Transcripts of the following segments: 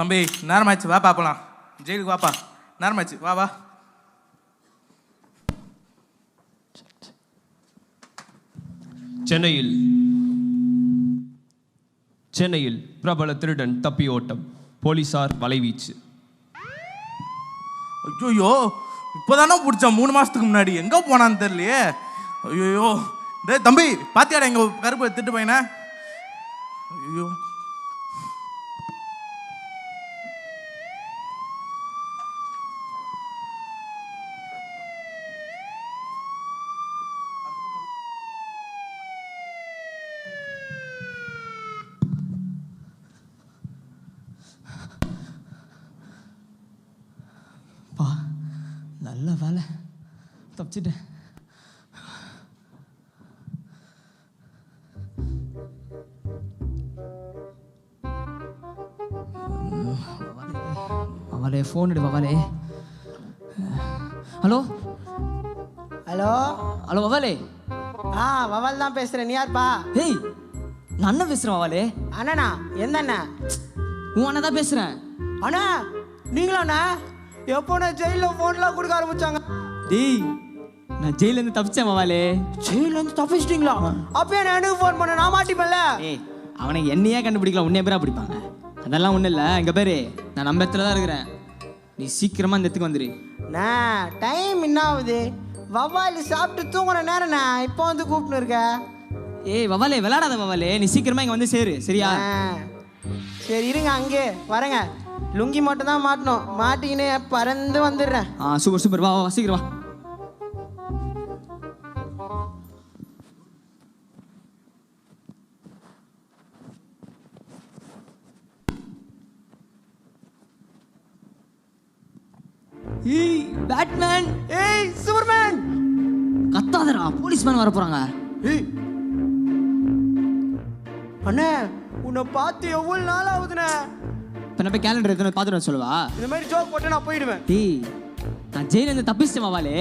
தம்பி நேரமாச்சு வாப்பா போலாம் ஜெயிலுக்கு வாப்பா. நேரமாச்சு வா வா. சென்னையில் சென்னையில் பிரபல திருடன் தப்பியோட்டம் போலீசார் வலைவீச்சு ஐயோ இப்போதானே பிடிச்சான் மூணு மாசத்துக்கு முன்னாடி. எங்க போனான்னு தெரியலையே. ஐயோ தம்பி பாத்தியாடா எங்க கருப்பு திட்டு பையனை? ஐயோ பா நல்ல வேலை ஃபோன் எடு வவாலே. ஹலோ? ஹலோ? ஹலோ வவாலே. ஆ வவல் தான் பேசுகிறேன் நீ யார்ப்பா? ஹேய் நான் அண்ணன் பேசுகிறேன் வவாலே. அண்ணனா? எந்த அண்ணா? உன் அண்ணன் தான் பேசுகிறேன் அண்ணா நீங்களாண்ணா எப்போ நான் ஜெயிலில் ஃபோன்லாம் கொடுக்க ஆரம்பிச்சாங்க. டேய் நான் ஜெயிலேருந்து தப்பிச்சேன் வவாலே ஜெயிலேருந்து தப்பிச்சிட்டிங்களா? அப்பயே நான் எனக்கு ஃபோன் பண்ண? நான் மாட்டிப்பேன்ல. அவனை என்னையே கண்டுபிடிக்கலாம். உன்னைய பேரா பிடிப்பாங்க. அதெல்லாம் ஒன்றும் இல்லை. இங்கே பேரு நான் நம்ம இடத்துல தான் இருக்கிறேன். நீ சீக்கிரமாக இந்த இடத்துக்கு வந்துடு அண்ணா டைம் என்ன ஆகுது? வவ்வால் சாப்பிட்டு தூங்குற நேரண்ணா இப்போ வந்து கூப்பிட்டு இருக்க? ஏய் வவாலே விளையாடாத வவாலே நீ சீக்கிரமா இங்கே வந்து சேரு. சரியா? சரி இருங்க அங்கே. வரேங்க. லுங்கி மட்டும் தான் மாட்டணும். மாட்டிக்கின்னு பறந்து வந்துடுறேன். ஆ சூப்பர் சூப்பர். வா வா வா, சீக்கிரம் வா. பேட்மேன் ஏய் சூப்பர்மேன் கத்தாதடா போலீஸ்மேன் வர போறாங்க. ஏய். அண்ணே உன்னை பார்த்து எவ்வளோ நாள் ஆகுதுண்ணே? இப்போ போய் கேலண்டர் எடுத்து பார்த்துட்டு சொல்லவா? இந்த மாதிரி ஜோக் போட்டு நான் போயிடுவேன். டேய் நான் ஜெயிலேருந்து தப்பிச்சிட்டேன் வாவாலே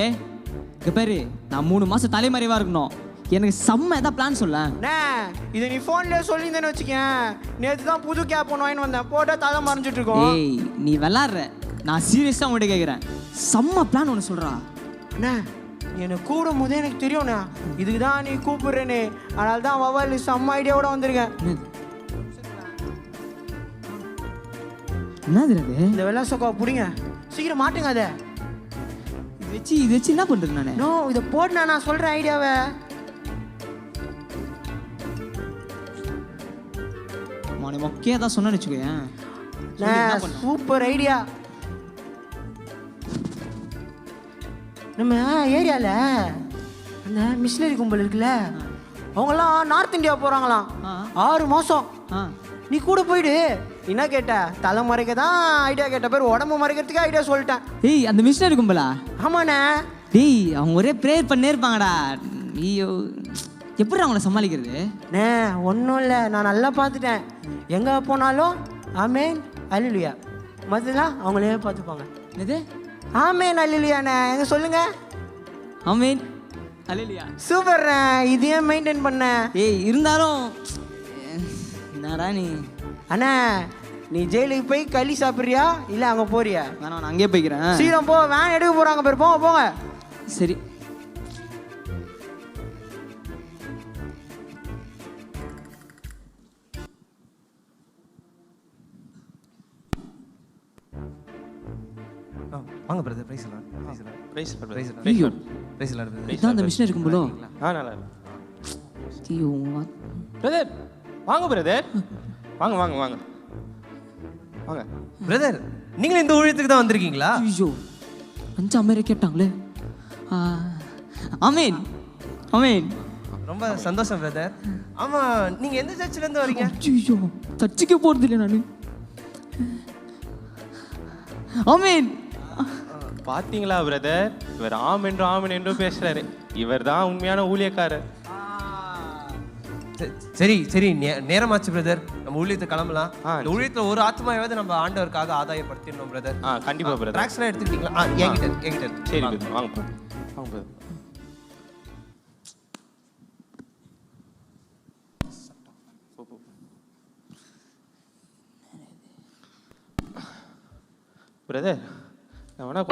இங்கே பேரு நான் மூணு மாசம் தலைமறைவா இருக்கணும். எனக்கு செம்ம ஏதாவது பிளான் சொல்ல இதை நீ ஃபோன்லேயே சொல்லியிருந்தேன்னு வச்சுக்கேன் நேற்று தான் புது கேப் ஒன்று வாங்கிட்டு வந்தேன். போட்டால் தலை மறைஞ்சிட்டு இருக்கோம். நீ விளாட்ற. நான் சீரியஸாக உங்கள்கிட்ட கேட்குறேன் செம்ம பிளான் ஒன்று சொல்கிறா அண்ணே என்னை கூடும் போதே எனக்கு தெரியும்ண்ணே. இதுக்கு தான் நீ கூப்பிடுறேன்னு அதனால தான் வவால் செம்ம ஐடியாவோட வந்திருக்கேன் என்னது அது இந்த வெள்ளை சொக்கா பிடிங்க. சீக்கிரம் மாட்டுங்க அதை. இது வச்சு இது வச்சு என்ன பண்ணுறது நான்? நோ இதை போட்டு நான் சொல்கிறேன் ஐடியாவை மொக்கையாக தான் சொன்னேன்னு வச்சுக்கோயேன். சூப்பர் ஐடியா நம்ம ஏரியாவில் அந்த மிஷினரி கும்பல் இருக்குல்ல அவங்கெல்லாம் நார்த் இந்தியா போகிறாங்களாம். ஆறு மாதம் நீ கூட போயிடு. என்ன கேட்ட? தலை மறைக்க தான் ஐடியா கேட்ட பேர் உடம்பு மறைக்கிறதுக்கு ஐடியா சொல்லிட்டேன். ஏய் அந்த மிஷினரி கும்பலா? ஆமாண்ணே. டேய் அவங்க ஒரே ப்ரேயர் பண்ணே இருப்பாங்கடா. ஐயோ. எப்படி அவங்கள சமாளிக்கிறது? அண்ணே ஒன்றும் இல்லை. நான் நல்லா பார்த்துட்டேன். எங்கே போனாலும் ஆமேன் அல்லிலுயா மற்றலாம் அவங்களே பார்த்துப்பாங்க. என்னது? ஆமேன் அல்லிலுயாண்ணே எங்க சொல்லுங்க? ஆமீன். அல்லையா சூப்பர்ண்ணே இதையே மெயின்டைன் பண்ணேன் ஏய் இருந்தாலும் என்னடா நீ? அண்ணா நீ ஜெயிலுக்கு போய் களி சாப்பிட்றியா? இல்லை அங்கே போறியா? வேணாம் நான் அங்கேயே போய்க்கிறேன். சீக்கிரம் போ வேன் எடுக்க போகிறாங்க பேர் போங்க போங்க. சரி. வாங்க பிரதர் பிரைஸ் எல்லாம் பிரைஸ் எல்லாம் பிரைஸ் பிரைஸ் எல்லாம் ஐயோ பிரைஸ் எல்லாம் பிரதர் இதான் அந்த மிஷினரி கும்பலோ ஆ நல்லா ஐயோ பிரதர் வாங்க பிரதர் வாங்க வாங்க வாங்க. வாங்க. பிரதர் நீங்களும் இந்த ஊழியத்துக்கு தான் வந்திருக்கீங்களா? ஐயோ அஞ்சு அமெரிக்க கேட்டாங்களே. ஆ, ஆமீன். ஆமீன். ரொம்ப சந்தோஷம் பிரதர் ஆமா நீங்க எந்த சர்ச்சில் இருந்து வரீங்க? ஐயோ சர்ச்சுக்கே போகிறது இல்லை நான். ஆமீன். பாத்தீங்களா பிரதர் இவர் ஆம் என்று ஆமன் என்று பேசுறாரு. இவர் தான் உண்மையான ஊழியக்காரர். சரி, சரி சரி நே- நேரமாச்சு பிரதர் நம்ம ஊழியத்துக்கு கிளம்பலாம். ஆ, இந்த ஊழியத்துல ஒரு ஆத்மாவாவது நம்ம ஆண்டவருக்காக ஆதாயப்படுத்திடணும் பிரதர் ஆ கண்டிப்பா பிரதர் ட்ராக்ஸ்லாம் எடுத்துக்கிட்டீங்களா? ஆ என்கிட்ட இருக்கு, என்கிட்ட இருக்கு. சரி வாங்க. brother, வாங்க brother. வாங்க brother. பிரதர் நான் வேணா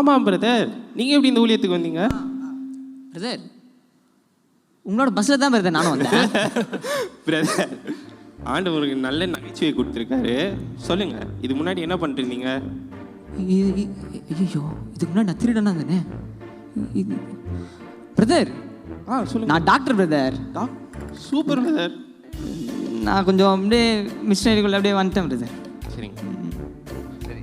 ஆமாம் பிரதர் நீங்கள் எப்படி இந்த ஊழியத்துக்கு வந்தீங்க? பிரதர் உங்களோட பஸ்ஸில் தான் பிரதர் நானும் வந்தேன். பிரதர் ஆண்டவருக்கு நல்ல நகைச்சுவை கொடுத்துருக்காரு. சொல்லுங்க இது முன்னாடி என்ன பண்ணிட்டு இருந்தீங்க ஐயோ இதுக்கு முன்னாடி நான் திருடனா தானே? பிரதர் ஆ சொல்லுங்க. நான் டாக்டர் பிரதர் சூப்பர் பிரதர் நான் கொஞ்சம் அப்படியே மிஷினரிக்குள்ள அப்படியே வந்துட்டேன் பிரதர் சரிங்க. சரி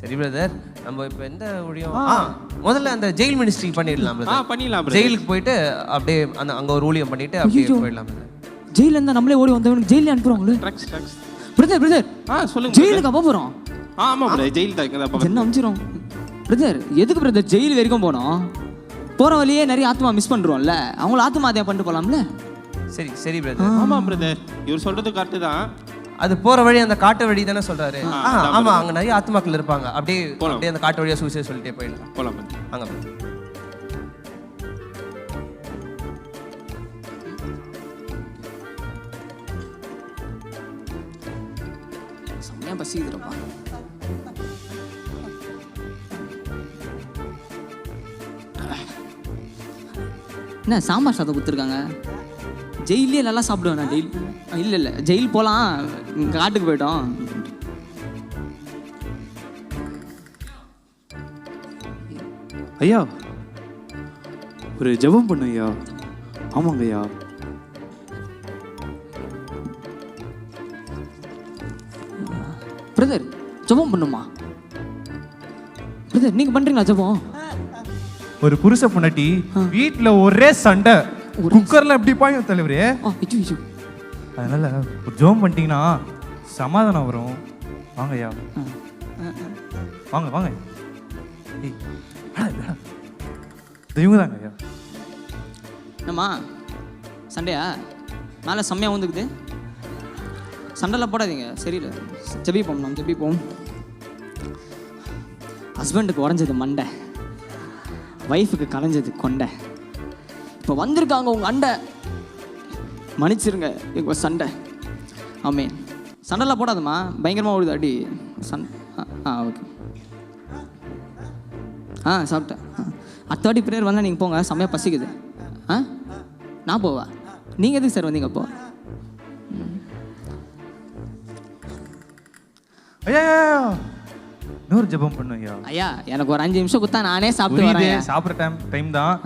சரி பிரதர் நம்ம இப்போ எந்த ஊழியம் ஆ. முதல்ல அந்த ஜெயில் மினிஸ்ட்ரி பண்ணிடலாம் பண்ணிடலாம் ஜெயிலுக்கு போயிட்டு அப்படியே அந்த அங்க ஒரு ஊழியம் பண்ணிட்டு அப்படியே. போயிடலாம் ஜெயில இருந்தா நம்மளே ஓடி வந்தவனுக்கு ஜெயில ட்ரக்ஸ் பிரதர் பிரதர் ஆ சொல்லுங்க ஜெயிலுக்கு அப்போ போகிறோம் ஆ ஆமாம் பிரதர் ஜெயில் தான் என்ன அமைச்சிரும். பிரதர் எதுக்கு பிரதர் ஜெயில் வரைக்கும் போனோம்? போகிற வழியே நிறைய ஆத்மா மிஸ் பண்ணுறோம்ல அவங்கள ஆத்மாத்தியம் பண்ணிட்டு போகலாம்ல சரி சரி பிரதர் ஆமாம் பிரதர் இவர் சொல்றது கரெக்டு தான். அது போற வழி அந்த காட்டு வழி தானே சொல்றாரு. ஆமா அங்க நிறைய ஆத்மாக்கள் இருப்பாங்க. அப்படியே போலாம். அப்படியே அந்த காட்டு வழியா சூசைட் சொல்லிட்டே போயிடலாம். பிரதர் அங்க செம்மையா என்ன சாம்பார் சாதம் கொடுத்துருக்காங்க? ஜெயிலே நல்லா சாப்பிடுவேன் நான் டெய்லி. இல்லை இல்லை. ஜெயில் போகலாம் காட்டுக்கு போயிட்டோம். ஐயா ஒரு ஜெபம் பண்ணு ஐயா. ஆமாங்க ஐயா. பிரதர் ஜெபம் பண்ணுமா? பிரதர் நீங்கள் பண்ணுறீங்களா ஜெபம்? ஒரு புருஷ பொண்டாட்டி வீட்ல ஒரே சண்டை. குக்கர்ல எப்படி பாயும் தலைவரே? அதனால ஜோம் பண்ணிட்டீங்கன்னா சமாதானம் வரும். வாங்க ஐயா. வாங்க வாங்க. இவங்க தாங்க ஐயா. என்னம்மா? சண்டையா? மேலே செம்மையாக வந்துக்குது சண்டைலாம் போடாதீங்க. சரியில்லை. ஜெபிப்போம் நாம் ஜெபிப்போம் ஹஸ்பண்டுக்கு உடஞ்சது மண்டை. ஒய்ஃபுக்கு கலைஞ்சது கொண்டை. இப்போ வந்திருக்காங்க உங்கள் அண்டை. மன்னிச்சிருங்க எங்க சண்டை. ஆமீன். சண்டைலாம் போடாதம்மா. பயங்கரமாக ஓடுது அடி. சண் ஆ, ஓகே. ஆ சாப்பிட்டேன். வாட்டி பிரேயர் வந்தால் நீங்கள் போங்க செம்மையாக பசிக்குது. ஆ? நான் போவா? நீங்கள் எதுக்கு சார் வந்தீங்க அப்போ? ஐயா. இன்னொரு ஜெபம் பண்ணும் ஐயா. எனக்கு ஒரு அஞ்சு நிமிஷம் கொடுத்தா நானே சாப்பிட்டு வரேன். சாப்பிட்ற டைம் டைம் தான்.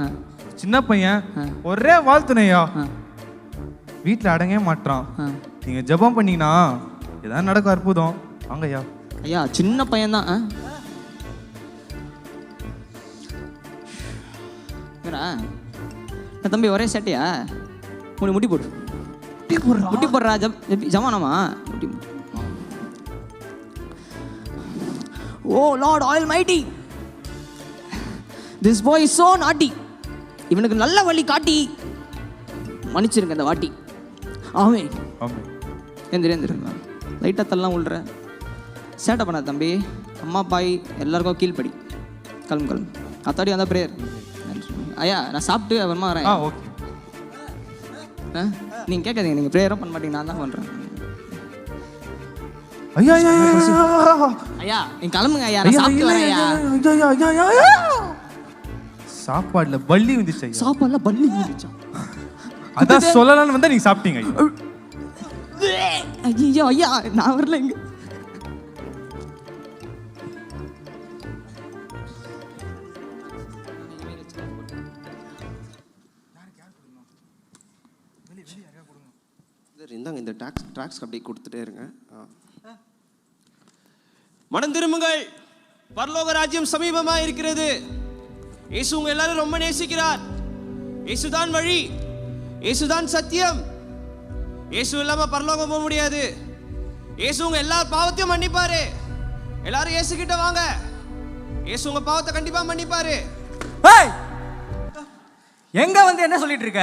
சின்ன பையன். ஒரே வாழ்த்துனையா. வீட்டில் அடங்கவே மாட்றான். ஆ. நீங்க ஜெபம் பண்ணீங்கன்னா ஏதாவது நடக்கும் அற்புதம். வாங்க ஐயா சின்ன இவரா என்ன தம்பி ஒரே சேட்டையா? முடி முடி போடு. முட்டி போடுறா? முட்டி போடுறா ஜப்- ஜமானமா? முட்டி ஓ lord almighty this boy so naughty இவனுக்கு நல்ல வழி காட்டி மன்னிச்சிருங்க இந்த வாட்டி. ஆமே எந்திரி எந்திரி. லைட்டாக தள்ளலாம் விழுற சேட்டை பண்ணாத தம்பி. அம்மா பாய் எல்லாருக்கும் கீழ்ப்படி. கிளம்பு கிளம்பு அத்தாடி வந்தால் ப்ரேயர் ஐயா நான் சாப்பிட்டு அப்புறமா வரேன். நீங்கள் கேட்காதீங்க. நீங்கள் ப்ரேயரும் பண்ண மாட்டீங்க. நான் தான் பண்ணுறேன் ஐயா ஐயா ஐயா, ஐயா. ஐயா நீங்க கிளம்புங்க ஐயா. நான் சாப்பிட்டு வரேன் ஐயா. சாப்பாடுல பள்ளி வந்துச்சு ஐயா? சாப்பாடுல பல்லி இருந்துச்சா அதான் சொல்லலாம்னு வந்தா நீங்க சாப்பிட்டீங்க ஐயா. ஐயோ ஐயா நான் வரல இங்க. சார் இந்தாங்க இந்த டாக்ஸ் ட்ராக்ஸ் அப்படியே கொடுத்துட்டே இருங்க. மனம் திரும்புங்கள். பரலோக ராஜ்யம் சமீபமா இருக்கிறது இயேசு உங்க எல்லாரும் ரொம்ப நேசிக்கிறார். இயேசுதான் வழி. இயேசுதான் சத்தியம். இயேசு இல்லாம பரலோகம் போக முடியாது. இயேசு உங்க எல்லா பாவத்தையும் மன்னிப்பாரு. எல்லாரும் இயேசு கிட்ட வாங்க. இயேசு உங்க பாவத்தை கண்டிப்பா மன்னிப்பாரு. ஏய் எங்க வந்து என்ன சொல்லிட்டு இருக்க?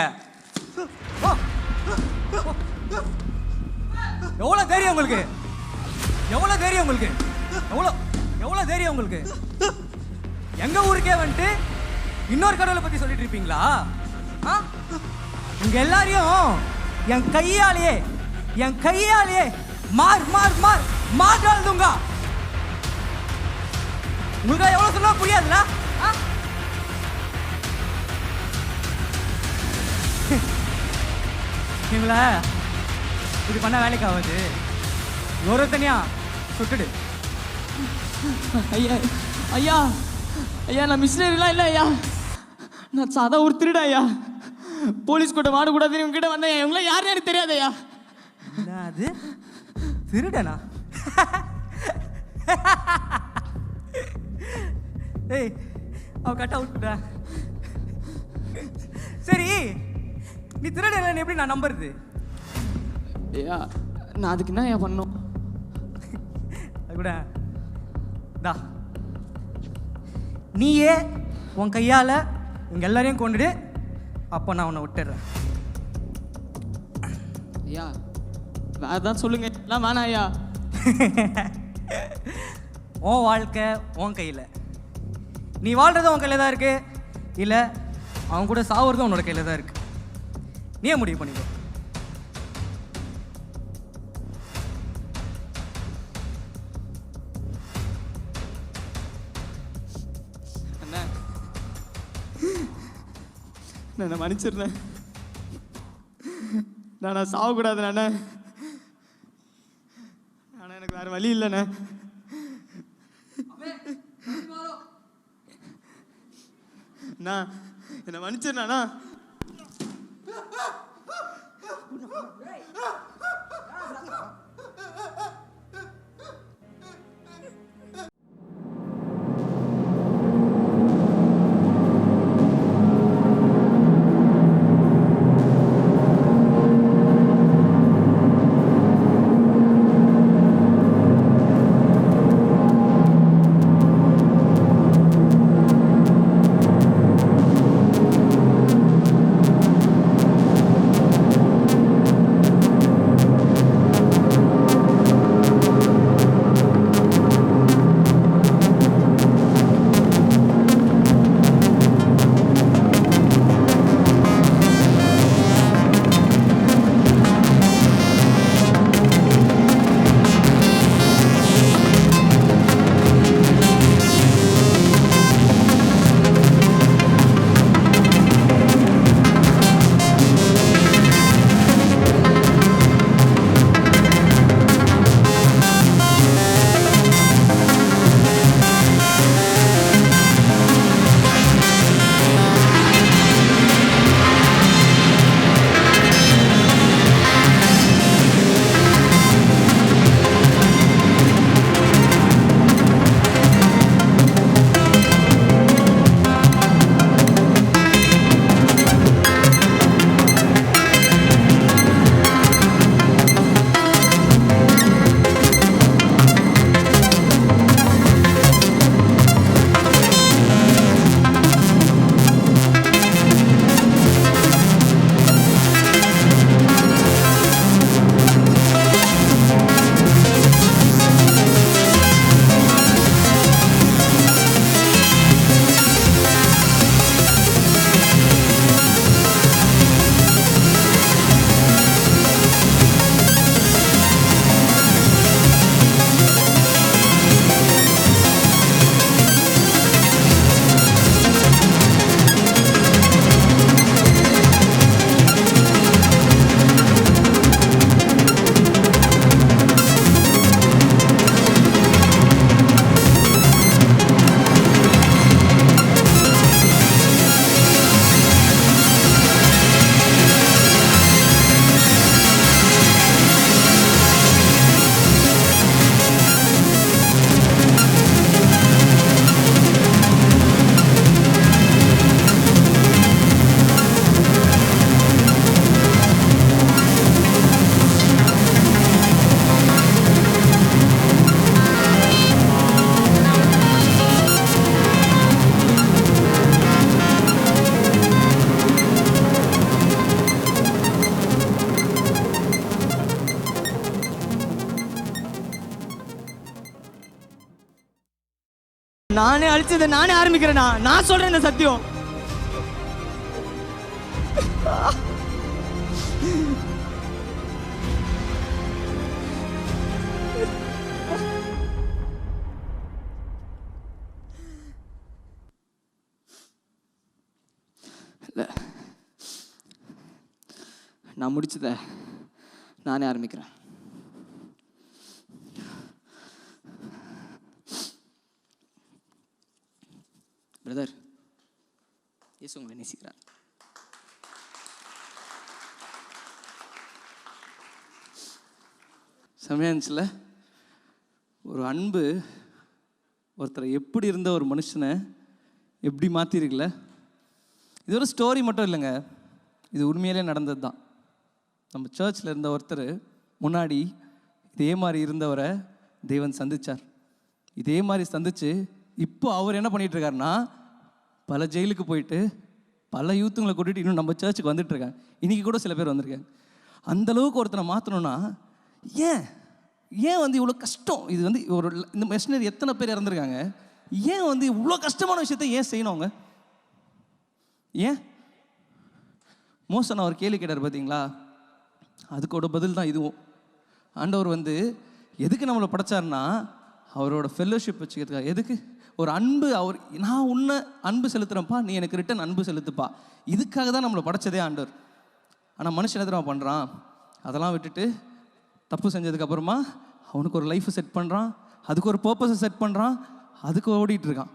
எவ்வளவு தைரியம் உங்களுக்கு? எவ்வளவு தைரியம் உங்களுக்கு? எவ்வளவு எவ்வளவு தைரியம் உங்களுக்கு? எங்க ஊருக்கே வந்துட்டு இன்னொரு கடவுளை பத்தி சொல்லிட்டு இருப்பீங்களா? ஆ? உங்க எல்லாரையும் என் கையாலேயே என் கையாலேயே மார் மார் மார் மாற்றால் துங்க உங்களுக்கு எவ்வளவு சொன்னா புரியாதுல்ல? ஆ? இது பண்ண வேலைக்கு ஆகுது. ஒரு தனியா சுட்டுடு. ஐயா ஐயா ஐயா நான் மிஷினரிலாம் இல்லை ஐயா. நான் சாதா ஒரு திருட ஐயா போலீஸ் கூட மாடக்கூடாதுன்னு இவங்க கிட்ட வந்தேன். இவங்களாம் யாருன்னு எனக்கு தெரியாது ஐயா அது? திருடனா? ஏய் அவ கட் அவுட்டா சரி நீ திருடலன்னு எப்படி நான் நம்புறது? ஐயா நான் அதுக்கு என்ன ஐயா பண்ணும் அது கூட தா. நீயே உன் கையால் இங்கே எல்லாரையும் கொண்டுடு. அப்போ நான் உன்னை விட்டுடுறேன் ஐயா வேற ஏதாவது சொல்லுங்க. எல்லாம் வேணாம் ஐயா. உன் வாழ்க்கை உன் கையில். நீ வாழ்றது உன் கையில் தான் இருக்கு. இல்லை அவன் கூட சாவுறதும் உன்னோட கையில் தான் இருக்கு. நீயே முடிவு பண்ணிக்கோ. நான் மன்னிச்சிடுறேன் நான் நான். சாகக்கூடாது அண்ணா ஆனால் எனக்கு வேற வழி இல்லைண்ணே அண்ணா என்னை மன்னிச்சிடுறேண்ணா நானே நானே ஆரம்பிக்கிறேனா? நான் சொல்றேன் இந்த சத்தியம். நான் முடிச்சதை நானே ஆரம்பிக்கிறேன் பிரதர் இயேசு உங்களை நேசிக்கிறார் செம்மையா ஒரு அன்பு ஒருத்தரை எப்படி இருந்த ஒரு மனுஷனை எப்படி மாற்றிருக்குல்ல இது ஒரு ஸ்டோரி மட்டும் இல்லைங்க. இது உண்மையிலே நடந்தது தான் நம்ம சர்ச்சில் இருந்த ஒருத்தர் முன்னாடி இதே மாதிரி இருந்தவரை தேவன் சந்திச்சார். இதே மாதிரி சந்திச்சு இப்போ அவர் என்ன பண்ணிகிட்ருக்காருன்னா பல ஜெயிலுக்கு போயிட்டு பல யூத்துங்களை கூட்டிட்டு இன்னும் நம்ம சர்ச்சுக்கு வந்துட்டு இன்றைக்கி இன்னைக்கு கூட சில பேர் வந்திருக்காங்க. அந்த அளவுக்கு ஒருத்தனை மாற்றணும்னா ஏன்? ஏன் வந்து இவ்வளோ கஷ்டம்? இது வந்து ஒரு இந்த மிஷினரி எத்தனை பேர் இறந்துருக்காங்க? ஏன் வந்து இவ்வளோ கஷ்டமான விஷயத்த ஏன் செய்யணும் அவங்க? ஏன்? மோசன் அவர் கேள்வி கேட்டார் பார்த்தீங்களா அதுக்கோட பதில் தான் இதுவும். ஆண்டவர் வந்து எதுக்கு நம்மளை படைச்சாருன்னா அவரோட ஃபெல்லோஷிப் வச்சுக்கிறதுக்காக. எதுக்கு? ஒரு அன்பு அவர் நான் உன்னை அன்பு செலுத்துகிறேன்ப்பா நீ எனக்கு ரிட்டன் அன்பு செலுத்துப்பா. இதுக்காக தான் நம்மளை படைச்சதே ஆண்டவர். ஆனால் மனுஷன் என்ன பண்ணுறான் அதெல்லாம் விட்டுட்டு தப்பு செஞ்சதுக்கப்புறமா அவனுக்கு ஒரு லைஃப் செட் பண்ணுறான் அதுக்கு ஒரு பர்பஸை செட் பண்ணுறான் அதுக்கு ஓடிட்டுருக்கான்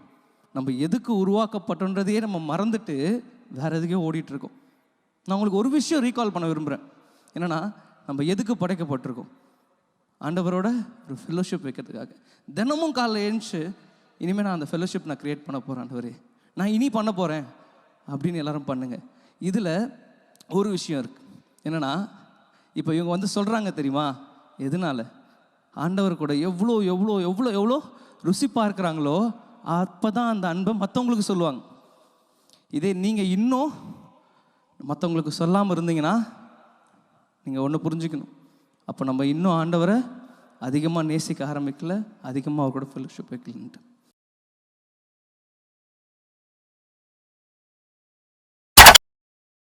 நம்ம எதுக்கு உருவாக்கப்பட்டோன்றதையே நம்ம மறந்துட்டு வேற எதுக்கே ஓடிட்டுருக்கோம் நான் உங்களுக்கு ஒரு விஷயம் ரீகால் பண்ண விரும்புகிறேன் என்னன்னா நம்ம எதுக்கு படைக்கப்பட்டிருக்கோம்? ஆண்டவரோட ஒரு ஃபெல்லோஷிப் வைக்கிறதுக்காக. தினமும் காலைல எழுந்துச்சு இனிமேல் நான் அந்த ஃபெலோஷிப் நான் க்ரியேட் பண்ண போகிறேன் ஆண்டவரே. நான் இனி பண்ண போகிறேன் அப்படின்னு எல்லாரும் பண்ணுங்கள் இதில் ஒரு விஷயம் இருக்குது என்னென்னா இப்போ இவங்க வந்து சொல்கிறாங்க தெரியுமா? எதனால? ஆண்டவர் கூட எவ்வளோ எவ்வளோ எவ்வளோ எவ்வளோ ருசி பார்க்குறாங்களோ அப்போ தான் அந்த அன்பை மற்றவங்களுக்கு சொல்லுவாங்க. இதே நீங்கள் இன்னும் மற்றவங்களுக்கு சொல்லாமல் இருந்தீங்கன்னா நீங்கள் ஒன்று புரிஞ்சுக்கணும். அப்போ நம்ம இன்னும் ஆண்டவரை அதிகமாக நேசிக்க ஆரம்பிக்கல அதிகமாக அவர் கூட ஃபெலோஷிப் வைக்கலன்ட்டு.